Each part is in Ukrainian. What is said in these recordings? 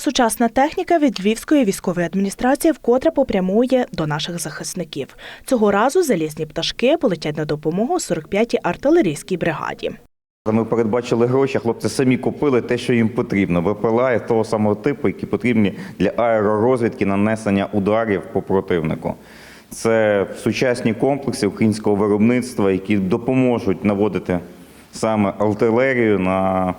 Сучасна техніка від Львівської військової адміністрації вкотре попрямує до наших захисників. Цього разу залізні пташки полетять на допомогу 45-й артилерійській бригаді. Ми передбачили гроші, хлопці самі купили те, що їм потрібно. БПЛА того самого типу, які потрібні для аеророзвідки нанесення ударів по противнику. Це сучасні комплекси українського виробництва, які допоможуть наводити саме артилерію на,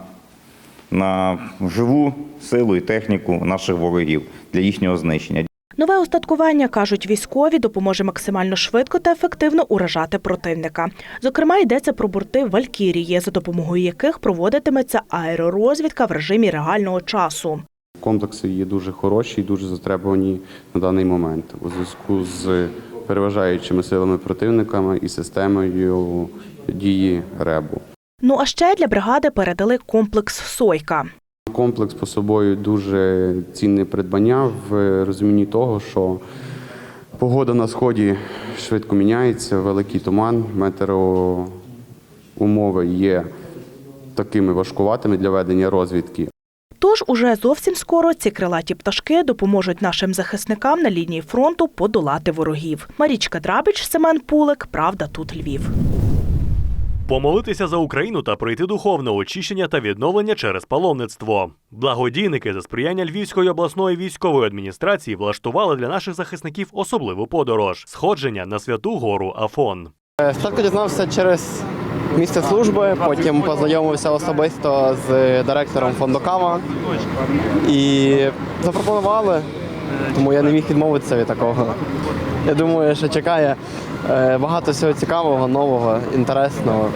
на живу силу і техніку наших ворогів для їхнього знищення. Нове устаткування, кажуть військові, допоможе максимально швидко та ефективно уражати противника. Зокрема, йдеться про борти Валькірії, за допомогою яких проводитиметься аеророзвідка в режимі реального часу. Комплекси є дуже хороші і дуже затребувані на даний момент у зв'язку з переважаючими силами противниками і системою дії РЕБу. Ну а ще для бригади передали комплекс Сойка. Комплекс по собою дуже цінне придбання в розумінні того, що погода на сході швидко міняється, великий туман, метеоумови є такими важкуватими для ведення розвідки. Тож уже зовсім скоро ці крилаті пташки допоможуть нашим захисникам на лінії фронту подолати ворогів. Марічка Драбич, Семен Пулик. Правда, тут Львів. Помолитися за Україну та пройти духовне очищення та відновлення через паломництво. Благодійники за сприяння Львівської обласної військової адміністрації влаштували для наших захисників особливу подорож сходження на святу гору Афон. Спочатку дізнався через місце служби, потім познайомився особисто з директором фонду Кава і запропонували, тому я не міг відмовитися від такого. Я думаю, що чекає багато всього цікавого, нового, інтересного.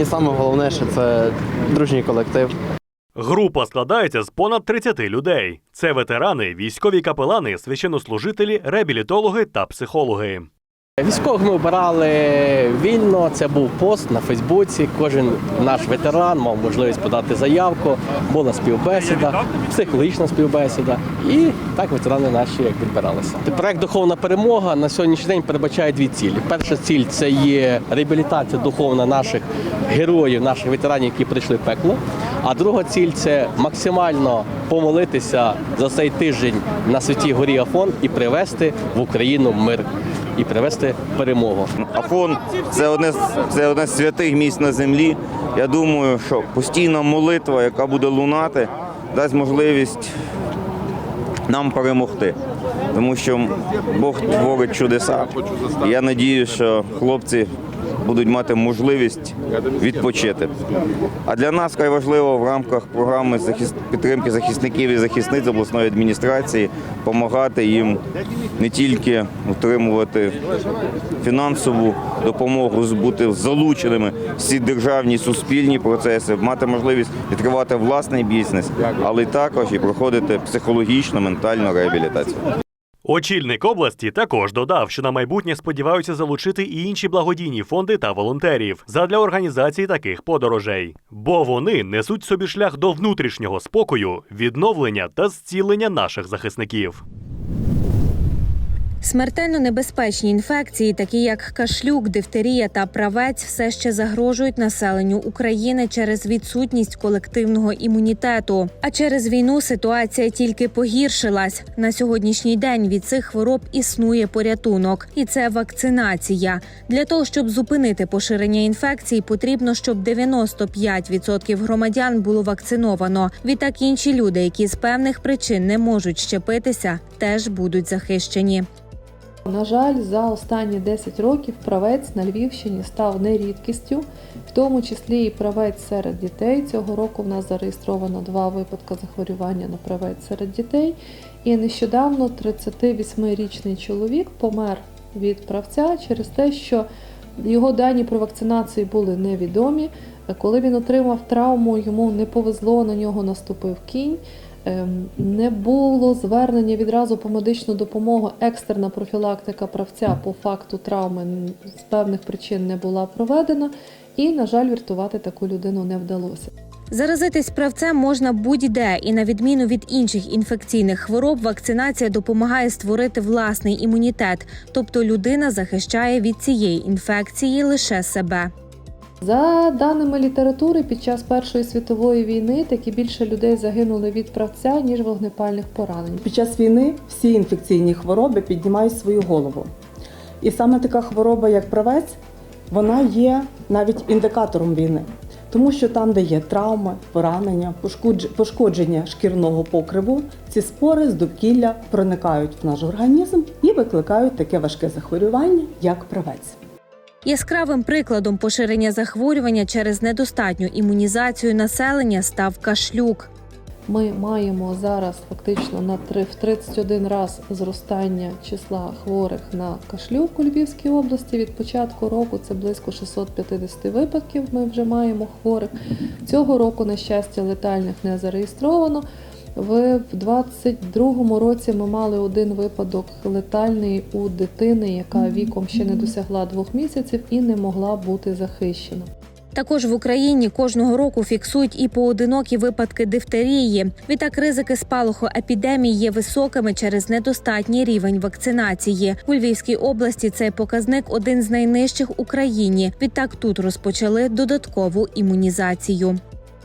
І саме головне, що це дружній колектив. Група складається з понад 30 людей. Це ветерани, військові капелани, священнослужителі, реабілітологи та психологи. Військових ми обирали вільно. Це був пост на Фейсбуці. Кожен наш ветеран мав можливість подати заявку. Була співбесіда, психологічна співбесіда. І так ветерани наші як відбиралися. Проект Духовна перемога на сьогоднішній день передбачає дві цілі. Перша ціль це є реабілітація духовна наших героїв, наших ветеранів, які прийшли в пекло. А друга ціль це максимально помолитися за цей тиждень на святій горі Афон і привести в Україну мир і привести перемогу. Афон це одне це одне з святих місць на землі. Я думаю, що постійна молитва, яка буде лунати, дасть можливість нам перемогти. Тому що Бог творить чудеса. Я надію, що хлопці будуть мати можливість відпочити. А для нас важливо в рамках програми підтримки захисників і захисниць обласної адміністрації допомагати їм не тільки отримувати фінансову допомогу, бути залученими всі державні суспільні процеси, мати можливість відкривати власний бізнес, але й також і проходити психологічну, ментальну реабілітацію. Очільник області також додав, що на майбутнє сподіваються залучити і інші благодійні фонди та волонтерів задля організації таких подорожей, бо вони несуть собі шлях до внутрішнього спокою, відновлення та зцілення наших захисників. Смертельно небезпечні інфекції, такі як кашлюк, дифтерія та правець, все ще загрожують населенню України через відсутність колективного імунітету. А через війну ситуація тільки погіршилась. На сьогоднішній день від цих хвороб існує порятунок, і це вакцинація. Для того щоб зупинити поширення інфекцій, потрібно, щоб 95% громадян було вакциновано. Відтак інші люди, які з певних причин не можуть щепитися, теж будуть захищені. На жаль, за останні 10 років правець на Львівщині став не рідкістю, в тому числі і правець серед дітей. Цього року в нас зареєстровано два випадки захворювання на правець серед дітей. І нещодавно 38-річний чоловік помер від правця через те, що його дані про вакцинацію були невідомі. Коли він отримав травму, йому не повезло, на нього наступив кінь. Ем, Не було звернення відразу по медичну допомогу. Екстерна профілактика правця по факту травми з певних причин не була проведена, і, на жаль, врятувати таку людину не вдалося. Заразитись правцем можна будь-де, і на відміну від інших інфекційних хвороб, вакцинація допомагає створити власний імунітет, тобто людина захищає від цієї інфекції лише себе. За даними літератури, під час Першої світової війни таки більше людей загинули від правця, ніж вогнепальних поранень. Під час війни всі інфекційні хвороби піднімають свою голову. І саме така хвороба, як правець, вона є навіть індикатором війни. Тому що там, де є травми, поранення, пошкодження шкірного покриву, ці спори з довкілля проникають в наш організм і викликають таке важке захворювання, як правець. Яскравим прикладом поширення захворювання через недостатню імунізацію населення став кашлюк. Ми маємо зараз фактично на три- в 31 раз зростання числа хворих на кашлюк у Львівській області. Від початку року це близько 650 випадків. Ми вже маємо хворих. Цього року, на щастя, летальних не зареєстровано. В 22-му році ми мали один випадок летальний у дитини, яка віком ще не досягла двох місяців і не могла бути захищена. Також в Україні кожного року фіксують і поодинокі випадки дифтерії. Відтак ризики спалаху епідемії є високими через недостатній рівень вакцинації. У Львівській області цей показник один з найнижчих у країні. Відтак тут розпочали додаткову імунізацію.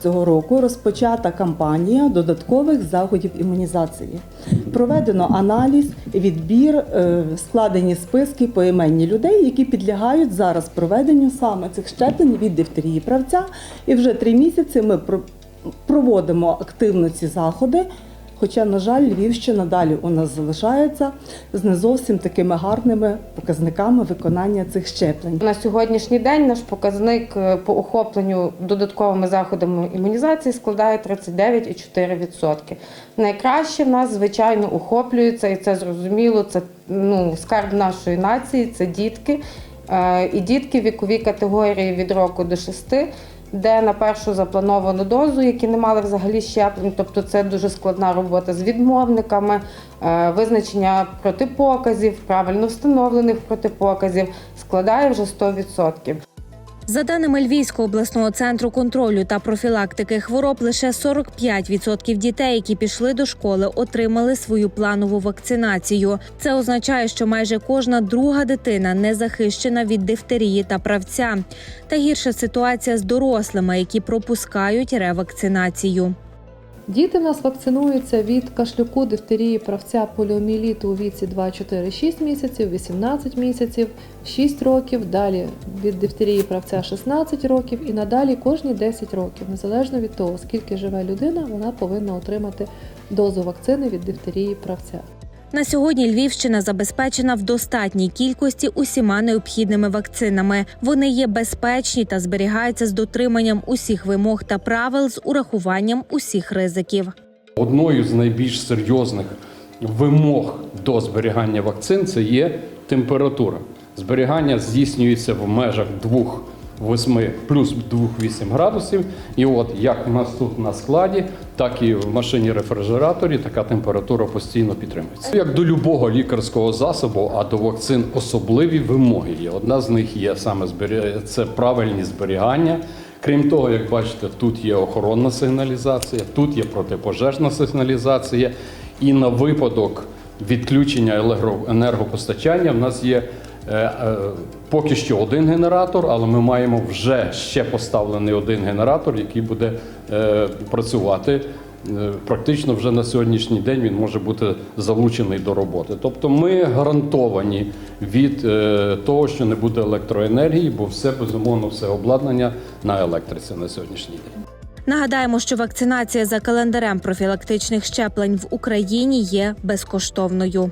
Цього року розпочата кампанія додаткових заходів імунізації. Проведено аналіз, відбір, е, складені списки поіменні людей, які підлягають зараз проведенню саме цих щеплень від дифтерії правця. І вже три місяці ми проводимо активно ці заходи. Хоча, на жаль, Львівщина далі у нас залишається з не зовсім такими гарними показниками виконання цих щеплень. На сьогоднішній день наш показник е, по охопленню додатковими заходами імунізації складає 39,4%. Найкраще в нас, звичайно, охоплюється, і це зрозуміло, це ну, скарб нашої нації, це дітки. Е, І дітки вікові категорії від року до 6, де на першу заплановану дозу, які не мали взагалі щеплень, тобто це дуже складна робота з відмовниками, е, визначення протипоказів, правильно встановлених протипоказів, складає вже 100%. За даними Львівського обласного центру контролю та профілактики хвороб, лише 45% дітей, які пішли до школи, отримали свою планову вакцинацію. Це означає, що майже кожна друга дитина не захищена від дифтерії та правця. Та гірша ситуація з дорослими, які пропускають ревакцинацію. Діти в нас вакцинуються від кашлюку, дифтерії, правця, поліоміеліту у віці 2, 4, 6 місяців, 18 місяців, 6 років, далі від дифтерії правця 16 років і надалі кожні 10 років. Незалежно від того, скільки живе людина, вона повинна отримати дозу вакцини від дифтерії правця. На сьогодні Львівщина забезпечена в достатній кількості усіма необхідними вакцинами. Вони є безпечні та зберігаються з дотриманням усіх вимог та правил з урахуванням усіх ризиків. Одною з найбільш серйозних вимог до зберігання вакцин це є температура. Зберігання здійснюється в межах 2,8 плюс 2,8 градусів. І от як у нас тут на складі, так і в машині рефрижераторі така температура постійно підтримується. Як до любого лікарського засобу, а до вакцин особливі вимоги є. Одна з них є саме це правильні зберігання. Крім того, як бачите, тут є охоронна сигналізація, тут є протипожежна сигналізація, і на випадок відключення енергопостачання в нас є поки що один генератор, але ми маємо вже ще поставлений один генератор, який буде е, працювати. Е, Практично вже на сьогоднішній день він може бути залучений до роботи. Тобто ми гарантовані від е, того, що не буде електроенергії, бо все безумовно, все обладнання на електриці на сьогоднішній день. Нагадаємо, що вакцинація за календарем профілактичних щеплень в Україні є безкоштовною.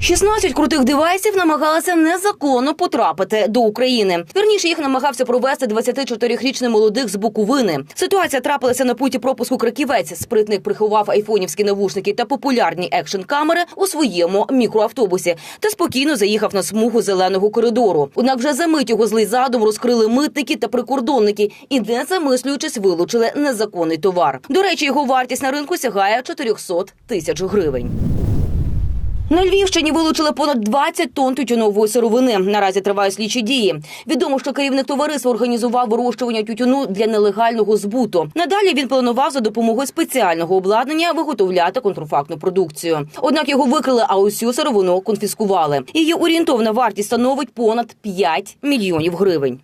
16 крутих девайсів намагалися незаконно потрапити до України. Вірніше їх намагався провести 24-річний молодик з Буковини. Ситуація трапилася на путі пропуску Краківець. Спритник приховав айфонівські навушники та популярні екшн камери у своєму мікроавтобусі та спокійно заїхав на смугу зеленого коридору. Однак вже за мить його злий задум розкрили митники та прикордонники і, не замислюючись, вилучили незаконний товар. До речі, його вартість на ринку сягає 400 тисяч гривень. На Львівщині вилучили понад 20 тонн тютюнової сировини. Наразі тривають слідчі дії. Відомо, що керівник товариства організував вирощування тютюну для нелегального збуту. Надалі він планував за допомогою спеціального обладнання виготовляти контрафактну продукцію. Однак його викрили, а усю сировину конфіскували. Її орієнтовна вартість становить понад 5 мільйонів гривень.